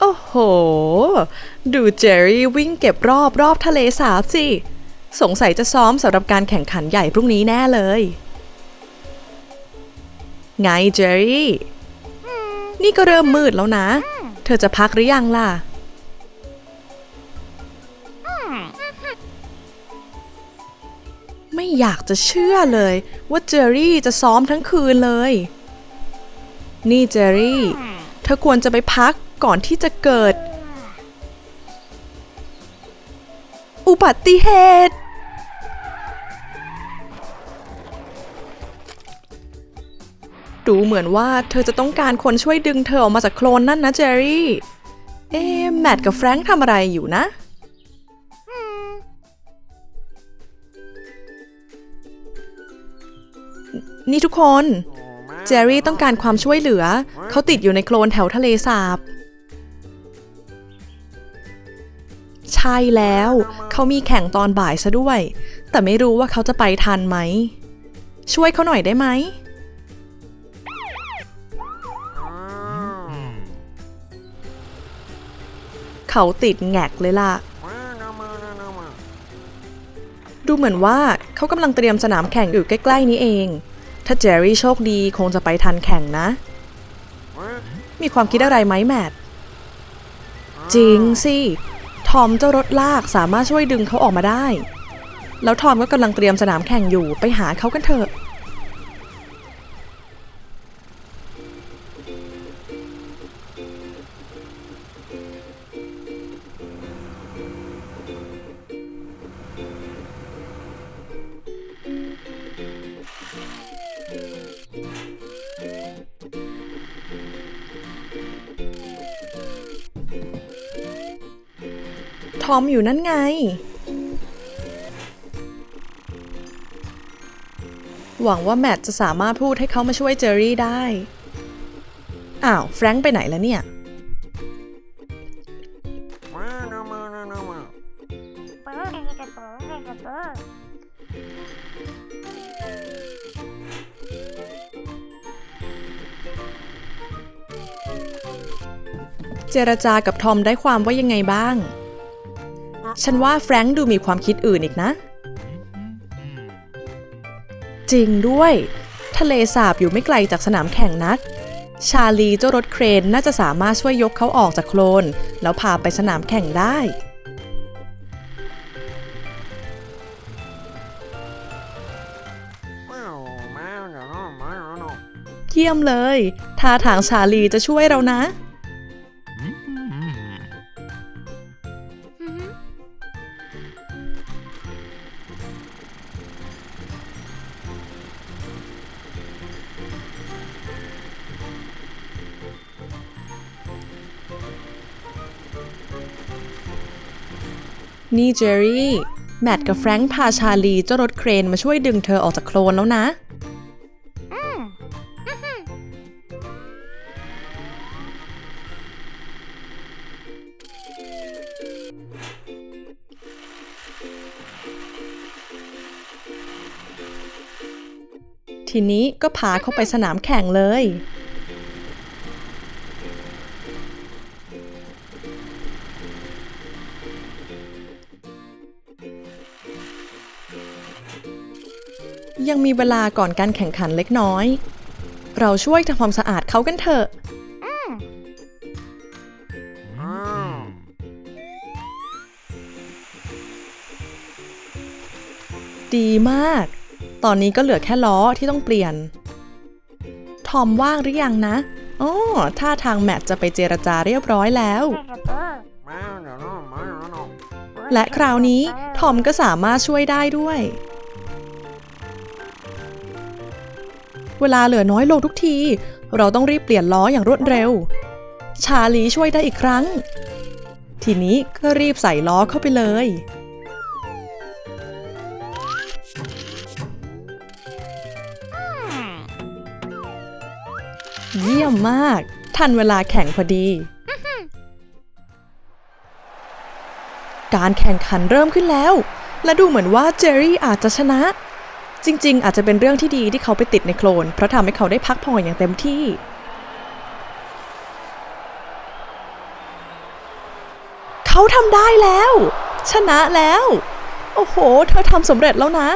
โอ้โห ดูเจอรี่วิ่งเก็บรอบรอบทะเลสาบสิ สงสัยจะซ้อมสำหรับการแข่งขันใหญ่พรุ่งนี้แน่เลย ไงเจอรี่ นี่ก็เริ่มมืดแล้วนะ เธอจะพักหรือยังล่ะ ไม่อยากจะเชื่อเลย ว่าเจอรี่จะซ้อมทั้งคืนเลย นี่เจอรี่ เธอควรจะไปพักก่อนที่จะเกิด อุบัติเหตุ ดูเหมือนว่าเธอจะต้องการคนช่วยดึงเธอออกมาจากโคลนนั่นนะเจอรี่ เอ๊แมทกับแฟรงค์ทำอะไรอยู่นะนี่ทุกคน เจอรี่ต้องการความช่วยเหลือ เขาติดอยู่ในโคลนแถวทะเลสาบ ใช่แล้ว เขามีแข่งตอนบ่ายซะด้วย แต่ไม่รู้ว่าเขาจะไปทันไหม ช่วยเขาหน่อยได้ไหม เขาติดแงกเลยล่ะ ดูเหมือนว่าเขากำลังเตรียมสนามแข่งอยู่ใกล้ ๆ นี้เอง ถ้าเจอรี่โชคดีคงจะไปทันแข่งนะ มีความคิดอะไรไหมแมท จริงสิ ทอมเจ้ารถลากสามารถช่วยดึงเขาออกมาได้ แล้วทอมก็กำลังเตรียมสนามแข่งอยู่ไปหาเขากันเถอะ ทอมอยู่นั่นไง หวังว่าแมทจะสามารถพูดให้เขามาช่วยเจอรี่ได้ อ้าว แฟรงค์ไปไหนแล้วเนี่ยเจรจากับทอมได้ความว่ายังไงบ้าง ฉันว่าแฟรงค์ดูมีความคิดอื่นอีกนะ จริงด้วย ทะเลสาบอยู่ไม่ไกลจากสนามแข่งนัก ชาลีเจ้ารถเครนน่าจะสามารถช่วยยกเขาออกจากโคลน แล้วพาไปสนามแข่งได้เยี่ยมเลย ท่าทางชาลีจะช่วยเรานะ นี่เจอรี่ แมทกับแฟรงค์พาชาลีเจ้ารถเครนมาช่วยดึงเธอออกจากโคลนแล้วนะ ทีนี้ก็พาเข้าไปสนามแข่งเลย ยังมีเวลาก่อนการแข่งขันเล็กน้อย เราช่วยทำความสะอาดเขากันเถอะ ดีมาก ตอนนี้ก็เหลือแค่ล้อที่ต้องเปลี่ยน ทอมว่างหรือยังนะอ๋อท่าทางแมทจะไปเจรจาเรียบร้อยแล้ว และคราวนี้ทอมก็สามารถช่วยได้ด้วย เวลาเหลือน้อยลงทุกที เราต้องรีบเปลี่ยนล้ออย่างรวดเร็ว ชาลีช่วยได้อีกครั้ง ทีนี้ก็รีบใส่ล้อเข้าไปเลย เยี่ยมมาก ทันเวลาแข่งพอดี การแข่งขันเริ่มขึ้นแล้ว และดูเหมือนว่าเจอรี่อาจจะชนะ จริง ๆ อาจจะเป็นเรื่องที่ดีที่เขาไปติดในโคลน เพราะทำให้เขาได้พักผ่อนอย่างเต็มที่ เขาทำได้แล้ว ชนะแล้ว โอ้โห เธอทำสำเร็จแล้วนะ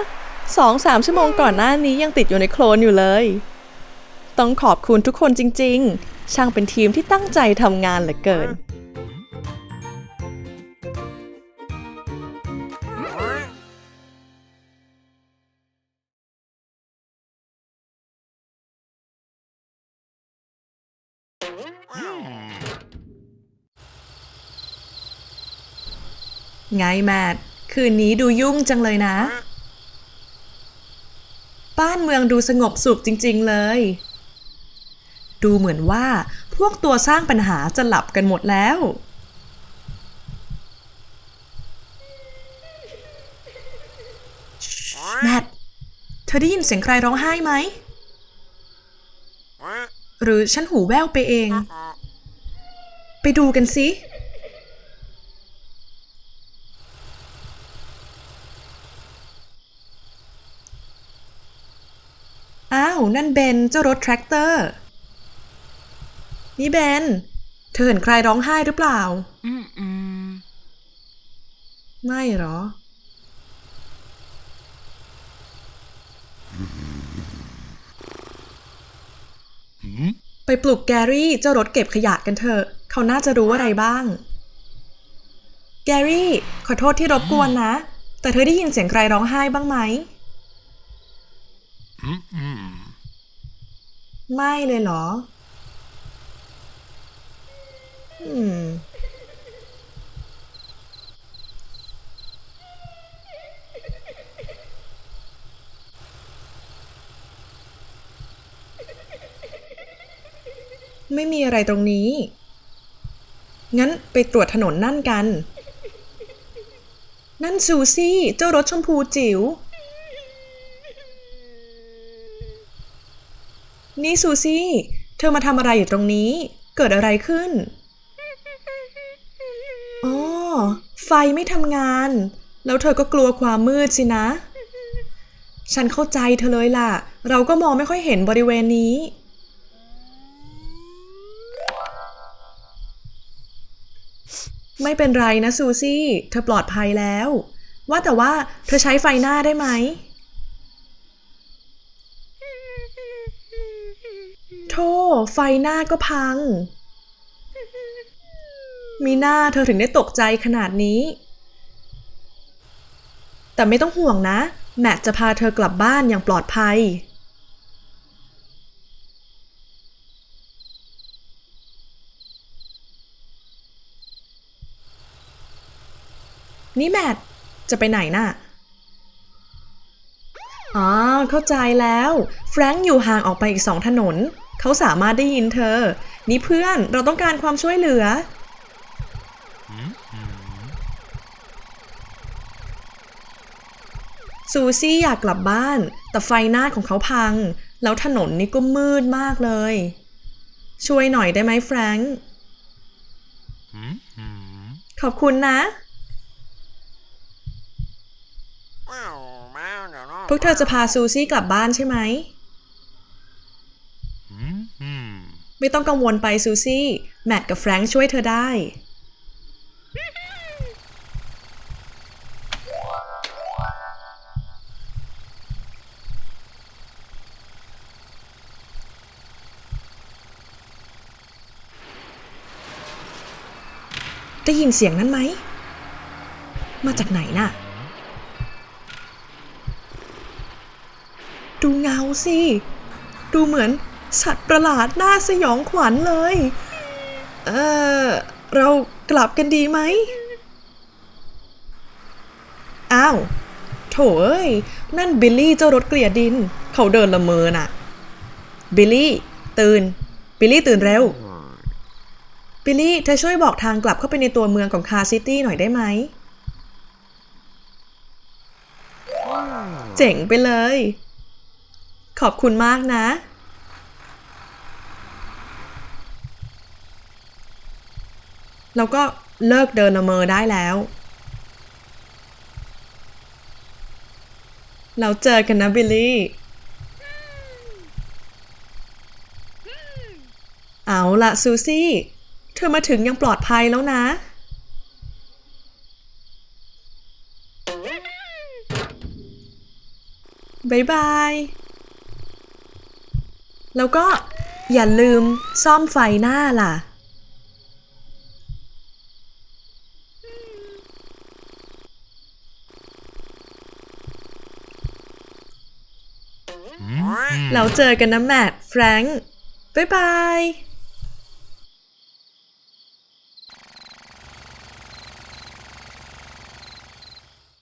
สองสามชั่วโมงก่อนหน้านี้ยังติดอยู่ในโคลนอยู่เลย ต้องขอบคุณทุกคนจริง ๆ ช่างเป็นทีมที่ตั้งใจทำงานเหลือเกิน ไงแมทคืนนี้ดูยุ่งจังเลยนะ บ้านเมืองดูสงบสุขจริง ๆเลย ดูเหมือนว่าพวกตัวสร้างปัญหาจะหลับกันหมดแล้ว แมทเธอได้ยินเสียงใครร้องไห้ไหม หรือฉันหูแว่วไปเอง ไปดูกันสิ อ้าว นั่นเบนเจ้ารถแทรกเตอร์ นี่เบน เธอเห็นใครร้องไห้หรือเปล่าไม่หรอ ไปปลุกแกรี่เจ้ารถเก็บขยะกันเถอะ เขาน่าจะรู้อะไรบ้าง แกรี่ ขอโทษที่รบกวนนะ แต่เธอได้ยินเสียงใครร้องไห้บ้างไหม ไม่เลยเหรอ อืม ไม่มีอะไรตรงนี้ งั้นไปตรวจถนนนั่นกัน นั่นซูซี่ เจ้ารถชมพูจิ๋ว นี่ซูซี่ เธอมาทำอะไรอยู่ตรงนี้ เกิดอะไรขึ้น อ๋อ ไฟไม่ทำงาน แล้วเธอก็กลัวความมืดสินะ ฉันเข้าใจเธอเลยล่ะ เราก็มองไม่ค่อยเห็นบริเวณนี้ ไม่เป็นไรนะซูซี่ เธอปลอดภัยแล้ว ว่าแต่ว่าเธอใช้ไฟหน้าได้ไหม โธ่ ไฟหน้าก็พัง มีหน้าเธอถึงได้ตกใจขนาดนี้ แต่ไม่ต้องห่วงนะ แมทจะพาเธอกลับบ้านอย่างปลอดภัย นี่แมท จะไปไหนน่ะอ๋อเข้าใจแล้ว แฟรงค์อยู่ห่างออกไปอีกสองถนน เขาสามารถได้ยินเธอ นี่เพื่อนเราต้องการความช่วยเหลือ ซูซี่อยากกลับบ้าน แต่ไฟหน้าของเขาพัง แล้วถนนนี่ก็มืดมากเลย ช่วยหน่อยได้ไหมแฟรงค์ขอบคุณนะ พวกเธอจะพาซูซี่กลับบ้านใช่ไหม ไม่ต้องกังวลไปซูซี่ แมทกับแฟรงค์ช่วยเธอได้ ได้ยินเสียงนั้นไหม มาจากไหนน่ะ ดูเงาสิ ดูเหมือน สัตว์ประหลาดน่าสยองขวัญเลย เออเรากลับกันดีไหม อ้าว โถเอ้ย นั่นบิลลี่เจ้ารถเกลียดดิน เขาเดินละเมอน่ะ บิลลี่ ตื่น บิลลี่ตื่นเร็ว บิลลี่ เธอช่วยบอกทางกลับเข้าไปในตัวเมืองของคาร์ซิตี้หน่อยได้ไหม เจ๋งไปเลย ขอบคุณมากนะ เราก็เลิกเดินละเมอได้แล้ว เราเจอกันนะบิลลี่ เอาละซูซี่ เธอมาถึงยังปลอดภัยแล้วนะบายบาย แล้วก็อย่าลืมซ่อมไฟหน้าล่ะ แล้วเจอกันนะแมทแฟรงค์บายบาย